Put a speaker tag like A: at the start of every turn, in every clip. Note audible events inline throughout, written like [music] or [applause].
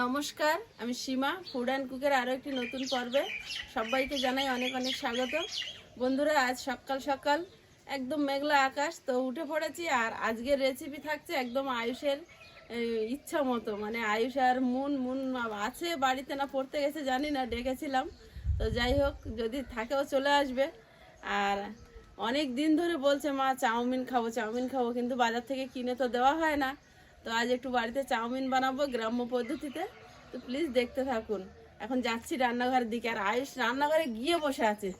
A: নমস্কার, আমি সীমা food and কুকের আরও একটি নতুন পর্বে। সবাইকে জানাই অনেক অনেক স্বাগত। বন্ধুরা, আজ সকাল সকাল, একদম মেঘলা আকাশ, তো উঠে পড়েছি আর আজকের রেসিপি থাকছে একদম আয়ুষের ইচ্ছা মতো। মানে আয়ুষ আর মুন মুন আছে বাড়িতে না, পড়তে গেছে, জানি না, ডেকেছিলাম। তো যাই হোক, যদি থাকেও চলে আসবে। আর অনেক দিন ধরে বলছে, মা, চাউমিন খাব চাউমিন খাব। কিন্তু বাজার থেকে কিনে তো দেওয়া হয় না। তো আজ একটু বাড়িতে চাউমিন বানাবো গ্রাম্য পদ্ধতিতে। তো প্লিজ দেখতে থাকুন। এখন যাচ্ছি রান্নাঘরের দিকে। আর আয়ুষ রান্নাঘরে গিয়ে বসে আছে।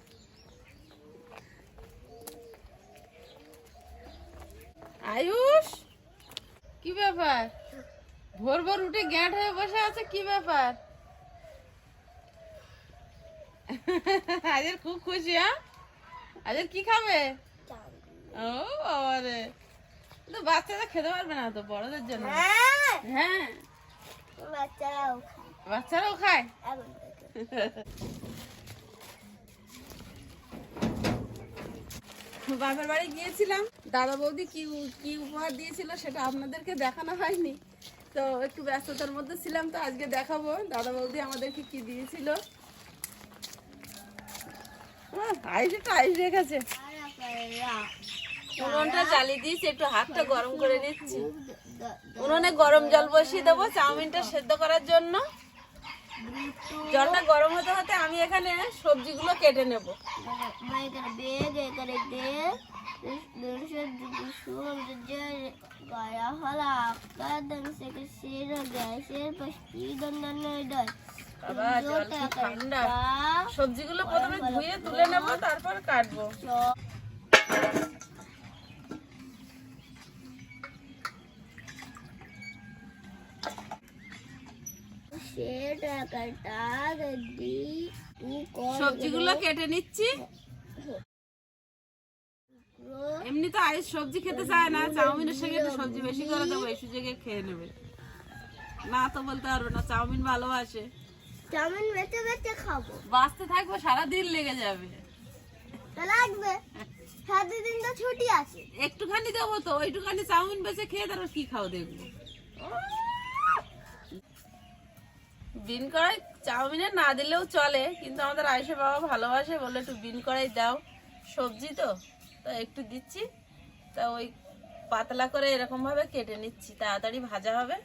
A: আয়ুষ? কি ব্যাপার? ভোর ভোর উঠে গ্যাট হয়ে বসে আছে কি ব্যাপার? আজের খুব খুশি হ্যাঁ? আজের কি খাবে? ও বাবা তো বাচ্চারা খেতে পারবে না তো বড়দের জন্য। হ্যাঁ।
B: বাচ্চারাও
A: বাচ্চারাও খায়? বাপের বাড়ি গিয়েছিলাম। দাদা বৌদি কি কি উপহার দিয়েছিল সেটা আপনাদেরকে দেখানো হয়নি। তো একটু ব্যস্ততার মধ্যে ছিলাম তো আজকে দেখাবো। দাদা বৌদি আমাদেরকে কি দিয়েছিল? আইস একটু আইস রেখেছে। উনুনটা জ্বালিয়ে দিয়েছি, একটু হাতটা গরম করে নিচ্ছি। উনুনে গরম জল বসিয়ে দেবো চাউমিনটা সেদ্ধ করার জন্য। জলটা গরম হতে হতে আমি এখানে সবজিগুলো কেটে নেব। সবজিগুলো প্রথমে ধুয়ে তুলে নেব, তারপর কাটবো
B: সেটা কাটা গদি তু কর
A: সবজিগুলো কেটে নিচ্ছি। এমনি তো আইস সবজি খেতে চায় না চাউমিনের সঙ্গে একটু সবজি বেশি করে দেবো এই সুযোগে খেয়ে নেবে। না তো বলতে পারবে না চাউমিন ভালোবাসে।
B: চাউমিন বেঁচে বেঁচে খাব।
A: বাঁচতে থাকব সারাদিন লেগে যাবে।
B: লাগবে। সাত দিন তো ছুটি আছে।
A: একটুখানি দেবো তো ওইটুখানি চাউমিন বেঁচে খেয়ে তারপর কি খাও দেখব। বিন কড়াই চাউমিনে না দিলেও চলে, কিন্তু আমাদের আয়সা বাবা ভালোবাসে বলে একটু বিন কড়াই দাও। সবজি তো, তা একটু দিচ্ছি। তা ওই পাতলা করে এরকমভাবে কেটে নিচ্ছি, তাড়াতাড়ি ভাজা হবে।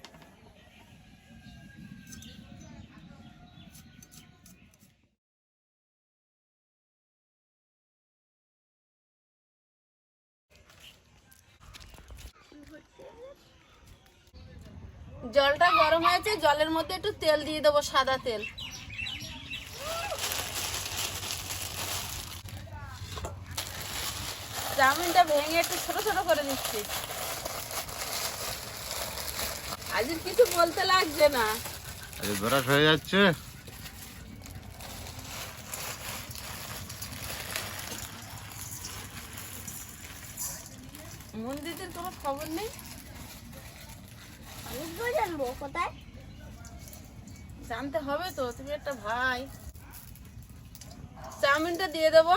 A: মধ্যে একটু তেল দিয়ে দেবো সাদা তেল। চাউমিনটা ভেঙে একটু ছোট ছোট করে নিচ্ছি। আজ কিছু বলতে লাগছে না।
C: ব্রাশ হয়ে যাচ্ছে।
A: মন্দিরের কোনো খবর নেই?
B: আমি জানব কোথায়?
A: জানতে হবে তো তুমি একটা ভাই। চাউমিনটা দিয়ে দেবো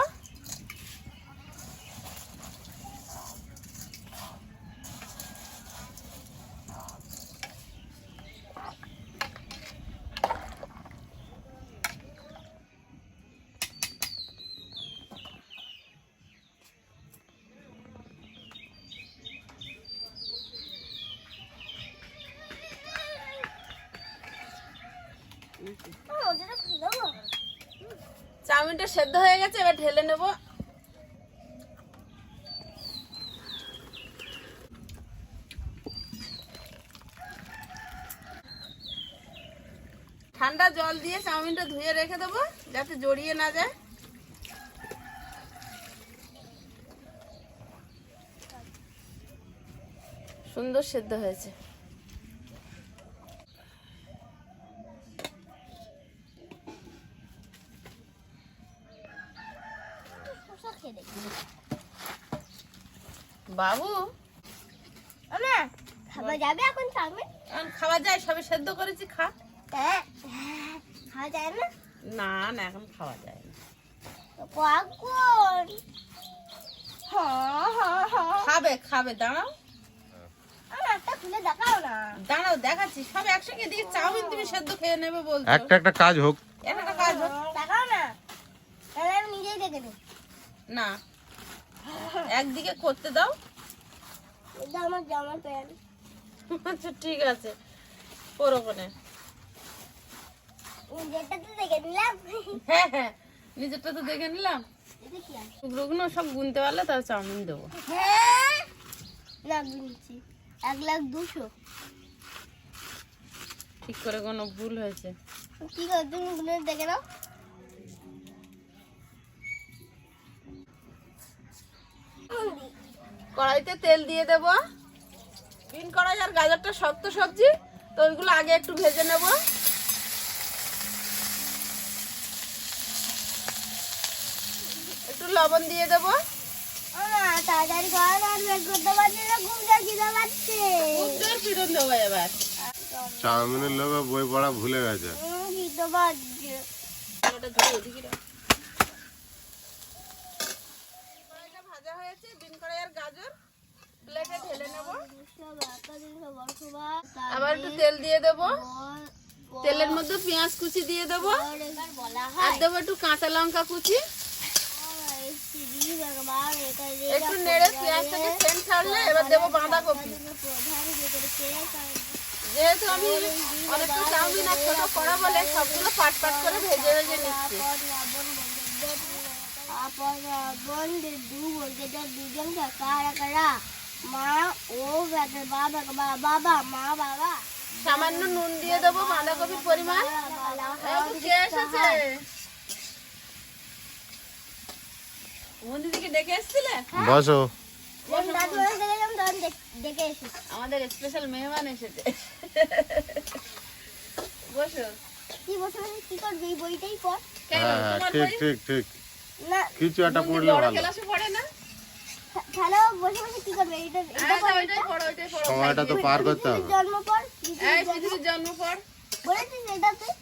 B: ও ওটা দেবো
A: চাউমিনটা সেদ্ধ হয়ে গেছে, এবার ঢেলে নেব। ঠান্ডা জল দিয়ে চাউমিনটা ধুয়ে রেখে দেবো, যাতে জড়িয়ে না যায়। সুন্দর সেদ্ধ হয়েছে।
B: খেয়ে দেখি
A: বাবু?
B: আমা খাবার যাবে এখন চাউমিন?
A: খাওয়া যায় সবে সেদ্ধ করেছি খা।
B: হ্যাঁ হ্যাঁ, খাওয়া যায় না?
A: না না এখন খাওয়া যায় না।
B: কখন? হ্যাঁ হ্যাঁ হ্যাঁ
A: খাবে খাবে দাঁড়াও।
B: একটা দেখাও না।
A: দাঁড়াও দেখাচ্ছি। সব একসঙ্গে দিয়ে চাউমিন তুমি সেদ্ধ খেয়ে নেবে বলছো।
C: একটা একটা কাজ হোক।
A: একটা কাজ হোক।
B: তাকাও না। তাহলে আমি নিজেই দেখে দেবো
A: না। একদিকে করতে দাও।
B: এটা আমার জামার প্যান্ট।
A: আচ্ছা ঠিক আছে। ওরকমে
B: যেটা তো দেখে নিলাম।
A: হ্যাঁ হ্যাঁ। নিজেরটা তো দেখে নিলাম।
B: কি
A: সব গুনতে পারলে তার চাউমিন দেবো।
B: হ্যাঁ। না গুনছি। এক লাখ দুশো।
A: ঠিক করে কোনো ভুল হয়েছে।
B: কি করে তুমি গুনে দেখে নাও।
A: কড়াইতে তেল দিয়ে দেব। বিন কড়াই আর গাজরটা শক্ত সবজি তো ওইগুলো আগে একটু ভেজে নেব। একটু লবণ দিয়ে দেব।
C: চাউমিনের লোভে বই পড়া ভুলে গেছে
B: উম, খিদে পাচ্ছে
A: ওটা ধরে এদিকে রাখ। কড়াইটা ভাজা হয়েছে বিন কড়াই আর গাজর প্লেটে ঢেলে নেব। আবার একটু তেল দিয়ে দেব। তেলের মধ্যে পেঁয়াজ কুচি দিয়ে দেব। আর দেবো একটু কাঁচা লঙ্কা কুচি। একটু নেড়ে পেঁয়াজটাকে সেন্ট ছাড়লে এবার দেবো বাঁধাকপি। যেহেতু আমি অনেকটা চাউমিন আর ছোট করা বলে সবগুলো পাট পাট করে ভেজে ভেজে নিচ্ছি।
B: দুজন কারা কারা? মা ও বাবা বাবা মা বাবা।
A: সামান্য নুন দিয়ে দেবো বাঁধাকপির পরিমাণ? এসেছে। বন্ধুদিকে ডেকে এসেছিলে?
C: বসো।
B: এসেছি।
A: আমাদের স্পেশাল মেহমান এসেছে। বসো।
B: কি বসে বসে কি করবি এই বইটাই
C: হ্যাঁ হ্যাঁ
A: তোমার
C: ঠিক ঠিক ঠিক। কিছু একটা পড়লে
A: বড়
C: ভালো।
A: ক্লাসে পড়ে না?
C: সময়টা তো পার করতে হবে।
B: জন্ম পর
A: জন্ম পর।
B: বলেছিস এটা তুই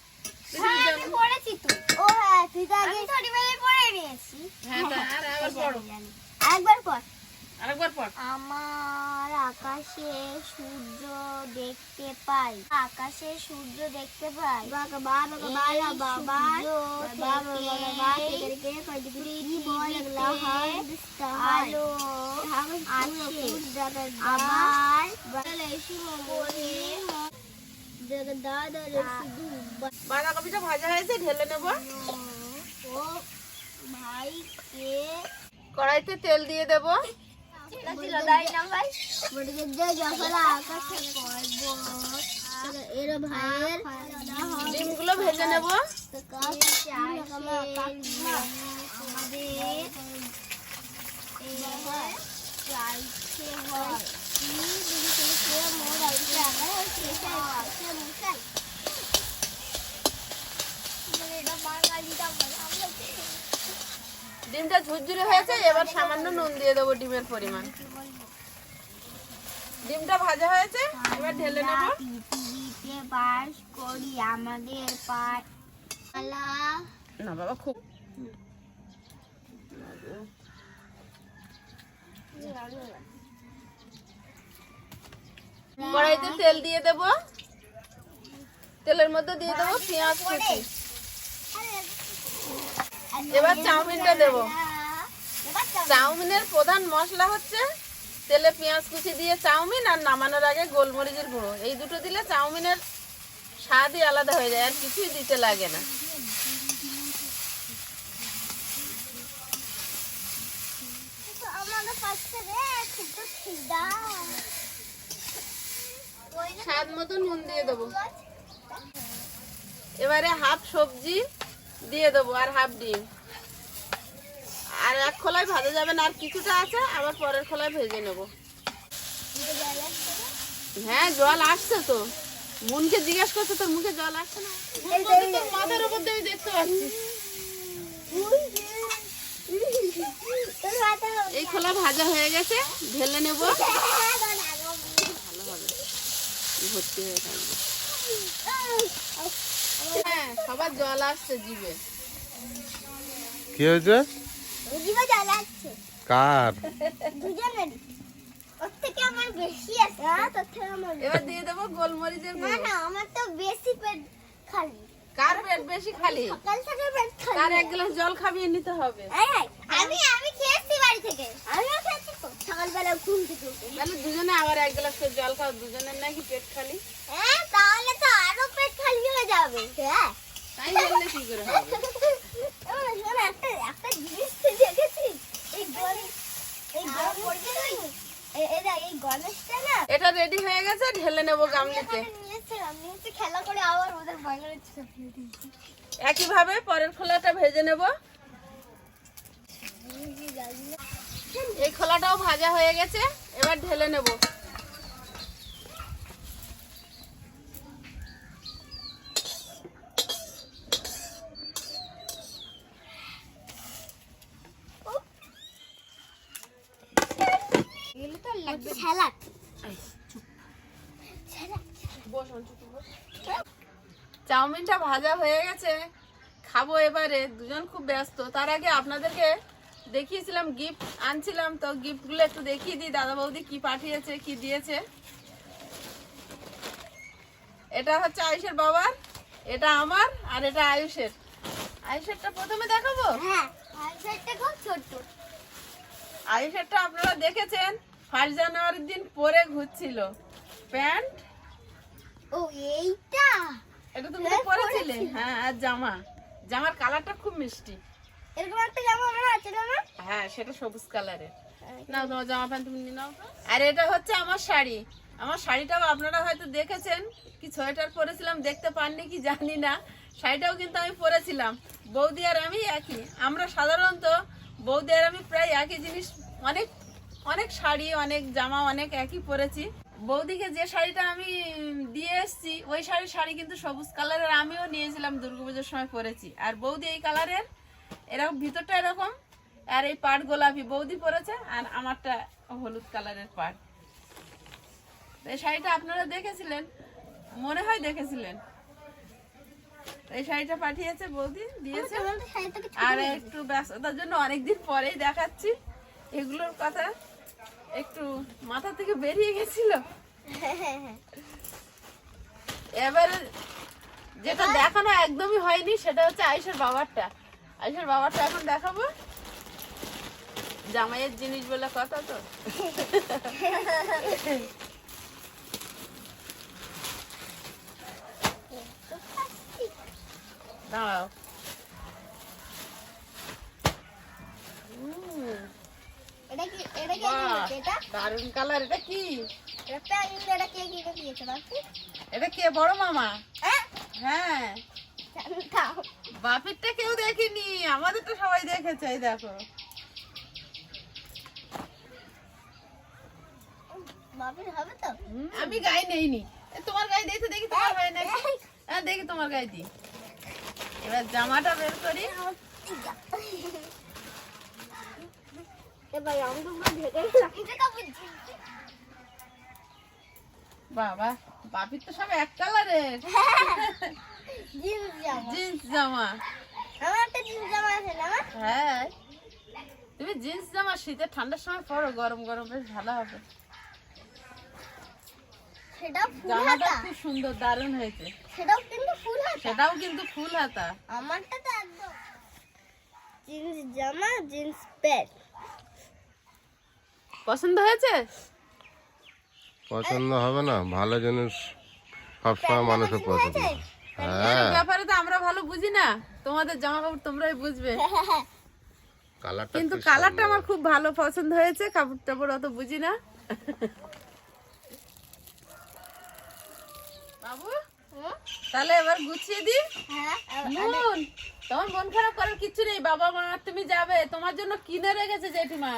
B: হ্যাঁ পড়েছি তো। ও হ্যাঁ তুই তো আগে ছোটবেলায় পড়ে নিয়েছি
A: হ্যাঁ তা আর আবার
B: পর
A: আরেকবার পড়
B: আমার আকাশে সূর্য দেখতে পাই আকাশে সূর্য দেখতে পাই বাবা বাবা বাবা বাবা আলো আসে দাদা
A: বাঁধাকপিটা ভাজা হয়েছে ঢেলে নেব
B: ও ভাই কে
A: কড়াইতে তেল দিয়ে দেব ডিমগুলো ভেজে নেব ডিমটা ঝুরঝুরে হয়েছে, এবার সামান্য নুন দিয়ে দেবো ডিমের পরিমাণ। ডিমটা ভাজা হয়েছে, এবার ঢেলে নেব। না বাবা, খুব কড়াইতে তেল দিয়ে দেব। তেলের মধ্যে দিয়ে দেবো পেঁয়াজ কুচি। এবার চাউমিনটা দেব। চাউমিনের প্রধান মশলা হচ্ছে তেলে পেঁয়াজ কুচি দিয়ে চাউমিন আর নামানোর আগে গোলমরিচের গুঁড়ো। এই দুটো দিলে চাউমিনের স্বাদই আলাদা হয়ে যায়, আর কিছুই দিতে লাগে না। স্বাদ মতো নুন দিয়ে দেবো। এবারে হাফ সবজি দিয়ে দেবো আর হাফ ডিম। আর এক খোলায় ভাজা যাবে না, আর কিছুটা আছে, আবার পরের খোলায় ভেজে নেব। হ্যাঁ জল আসছে তো। মনকে জিজ্ঞেস করছে, তোর মুখে জল আসছে না? মাথার উপর দিয়ে দেখতে পাচ্ছি। এই খোলা ভাজা হয়ে গেছে, ঢেলে নেব। ভর্তি হয়ে থাকবে। সবার জল আসছে জিভে।
C: কি হয়েছে?
B: বুঝিবা জ্বালা আছে
C: কার?
B: দুজনেরই ওর থেকে আমার বেশি আছে। হ্যাঁ? তোর থেকে মরিচ
A: এবার দিয়ে দেবো গোলমরিচের
B: না না আমার তো বেশি পেট খালি।
A: কার পেট বেশি খালি?
B: সকাল থেকে পেট
A: তার এক গ্লাস জল খাবিয়ে নিতে হবে।
B: আমি আমি খেয়েছি বাড়ি থেকে। আমিও খেয়েছি সকালবেলা ঘুম থেকে
A: তাহলে দুজনে আবার এক গ্লাস করে জল খাও। দুজনের নাকি পেট খালি?
B: হ্যাঁ তাহলে তো আরও পেট খালি হয়ে যাবে। হ্যাঁ।
A: এটা রেডি হয়ে গেছে, ঢেলে নেব গামলিতে। একইভাবে পরের খোলাটা ভেজে নেব। এই খোলাটাও ভাজা হয়ে গেছে, এবার ঢেলে নেব।
B: লাগবে স্যালাড। স্যালাড
A: চাউমিনটা ভাজা হয়ে গেছে। খাব এবারে। দুজন খুব ব্যস্ত। তার আগে আপনাদেরকে দেখিয়েছিলাম গিফট আনছিলাম। তো গিফটগুলো একটু দেখিয়ে দিই। দাদা বৌদি কি পাঠিয়েছে কি দিয়েছে? এটা হচ্ছে আয়ুষের বাবার এটা আমার আর এটা আয়ুষের। আয়ুষেরটা প্রথমে দেখাবো?
B: হ্যাঁ আর খুব ছোট
A: আয়ুষেরটা আপনারা দেখেছেন। ফার্স্ট জানুয়ারির দিন পরে ঘুরছিল। প্যান্ট?
B: ও এইটা?
A: এটা তুমি তো
B: হ্যাঁ,
A: পরেছিলে? হ্যাঁ আর জামা। জামার কালারটা খুব মিষ্টি।
B: এরকম একটা জামা আমার আছে না
A: হ্যাঁ সেটা সবুজ কালারের। নাও তোমার জামা প্যান্ট তুমি নিয়ে নাও আর এটা হচ্ছে আমার শাড়ি। আমার শাড়িটাও আপনারা হয়তো দেখেছেন। কি সোয়েটার পরেছিলাম দেখতে পাননি কি জানি না। শাড়িটাও কিন্তু আমি পরেছিলাম। বৌদি আর আমি একই। আমরা সাধারণত বৌদি আর আমি প্রায় একই জিনিস অনেক অনেক শাড়ি অনেক জামা অনেক একই পরেছি। বৌদিকে যে শাড়িটা আমি দিয়ে এসেছি ওই শাড়ির শাড়ি কিন্তু সবুজ কালারের আমিও নিয়েছিলাম দুর্গাপুজোর সময় পরেছি। আর বৌদি এই কালারের এরকম ভিতরটা এরকম আর এই পাট গোলাপি বৌদি পরেছে আর আমারটা হলুদ কালারের পাট এই শাড়িটা আপনারা দেখেছিলেন? মনে হয় দেখেছিলেন। এই শাড়িটা পাঠিয়েছে বৌদি দিয়েছে। আর একটু ব্যস্ততার জন্য অনেকদিন পরেই দেখাচ্ছি। এগুলোর কথা একটু মাথা থেকে বেরিয়ে গেছিল। [laughs] এবারে যেটা দেখানো একদমই হয়নি সেটা হচ্ছে আয়ুষের বাবারটা। আয়ুষের বাবারটা এখন দেখাবো। জামাইয়ের জিনিস বলে কথা তো। [laughs] দাঁড়াও উম,
B: এটা কি এটা কি
A: বাহ,
B: এটা?
A: দারুণ কালার এটা কি?
B: এটা কিন্তু এটা কে কি দিয়েছে বাপু?
A: এটা কে বড় মামা?
B: হ্যাঁ।
A: হ্যাঁ বাপেরটা কেউ দেখেনি আমাদের তো সবাই দেখেছে এই দেখো।
B: বাপের হবে তো?
A: আমি গায়ে নেইনি। এ, তোমার গায়ে দিয়েছে দেখি তোমার হয় নাকি? হ্যাঁ দেখি তোমার গায়ে দি। এবার জামাটা বের করি।
B: এবার রংগুলো ঢেকে
A: বাবা বাপির তো সব এক কালারের [laughs]
B: জিন্স জামা।
A: জিন্স জামা।
B: আমার একটা জিন্স জামা আছে না
A: হ্যাঁ। তুমি জিন্স জামা শীতের ঠান্ডার সময় পরো গরম গরম বেশ ভালো হবে।
B: সেটাও
A: জামাটা খুব সুন্দর দারুণ হয়েছে।
B: সেটাও কিন্তু ফুল হাতা?
A: সেটাও কিন্তু ফুল হাতা।
B: আমারটা তো একদম। জিন্স জামা জিন্স প্যান্ট।
A: পছন্দ হয়েছে?
C: পছন্দ হবে না ভালো জিনিস সবসময় মানুষের পছন্দ হ্যাঁ।
A: ব্যাপারে তো আমরা ভালো বুঝি না তোমাদের জামা কাপড় তোমরাই বুঝবে।
C: কালারটা
A: কিন্তু কালারটা আমার খুব ভালো পছন্দ হয়েছে কাপড় টাপড় অত বুঝি না। বাবু তাহলে এবার গুছিয়ে দি।
B: হ্যাঁ
A: নুন তোমার মন খারাপ করার কিচ্ছু নেই বাবা মা তুমি যাবে তোমার জন্য কিনে রেখেছে জেঠিমা।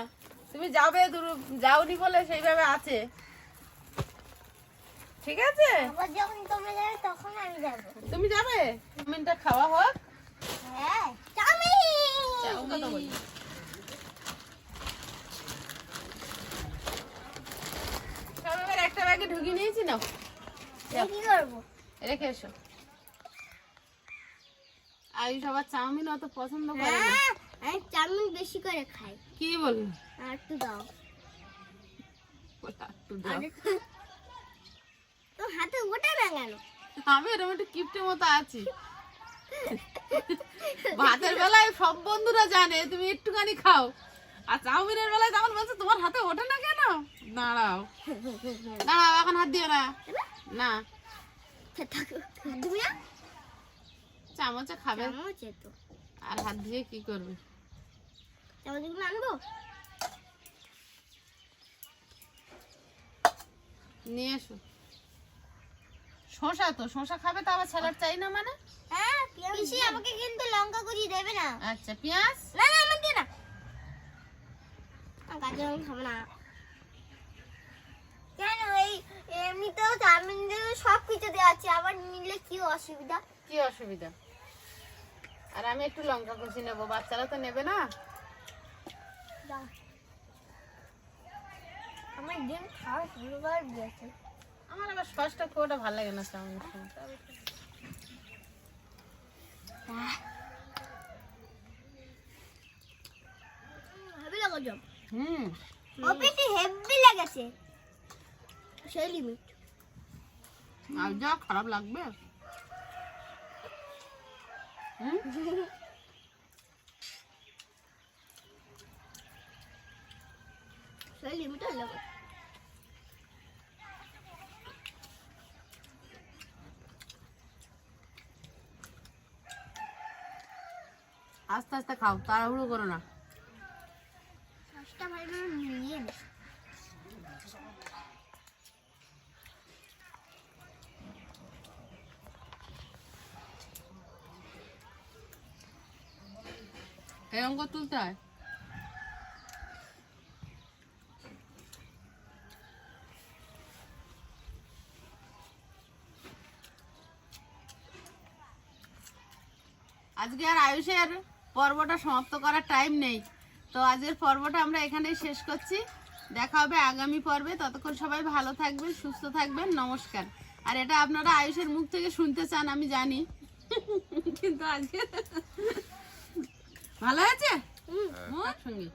A: তুমি যাবে দূর- যাওনি বলে সেইভাবে আছে। ঠিক আছে?
B: যখন তোমরা যাবে তখন আমি যাব।
A: তুমি যাবে? চাউমিনটা খাওয়া হোক।
B: হ্যাঁ চাউমিন!
A: একটা ব্যাগে ঢুকিয়ে নিয়েছি না
B: কি করব?
A: রেখে এসো। আয়ুষ আবার চাউমিন অত পছন্দ করে না।
B: হ্যাঁ আমি চাউমিন বেশি করে খাই।
A: কি বলব?
B: আর একটু দাও।
A: একটু দাও।
B: আর একটু- কেন?
A: আমি এরকম একটু কিপ্টের মতো আছি। ভাতের বেলায় সব বন্ধুরা জানে তুমি একটুখানি খাও। আর চাউমিনের বেলায় তখন বলছে তোমার হাতে ওঠে না কেন? দাঁড়াও। দাঁড়াও এখন হাত দিও না। না।
B: না?
A: চামচে খাবে। আর হাত দিয়ে কি করবে?
B: চামচগুলো আনব?
A: নিয়ে এসো। শশা তো শশা খাবে তো আবার স্যালাড চাই না মানে?
B: হ্যাঁ পিসি আমাকে কিন্তু লঙ্কা কুচি দেবে না।
A: আচ্ছা পেঁয়াজ?
B: না না আমার দিয়ে না। আমি খাব না। কেন এই এমনিতেও চাউমিন সব কিছু দেওয়া আছে আবার নিলে কি অসুবিধা?
A: কি অসুবিধা? আর আমি একটু লঙ্কা কুচি নেব বাচ্চারা তো নেবে না।
B: আমার ডিম খাওয়া করে
A: আমার আবার সসটা খুব একটা ভালো লাগে না
B: লাগছে
A: হুম।
B: ওপিটি হেভি লেগেছে। সেই লিমিট
A: আর যা খারাপ লাগবে। হুম? [laughs]
B: লিমিট
A: আস্তে আস্তে খাও তাড়াহুড়ো করো না। এরকম করে তুলতে হয়? আজকে আর আয়ুষের পর্বটা সমাপ্ত করার টাইম নেই। তো আজকের পর্বটা আমরা এখানেই শেষ করছি। দেখা হবে আগামী পর্বে। ততক্ষণ সবাই ভালো থাকবেন সুস্থ থাকবেন। নমস্কার। আর এটা আপনারা আয়ুষের মুখ থেকে শুনতে চান আমি জানি। কিন্তু আজকে ভালো আছে
B: হুম।
A: সঙ্গে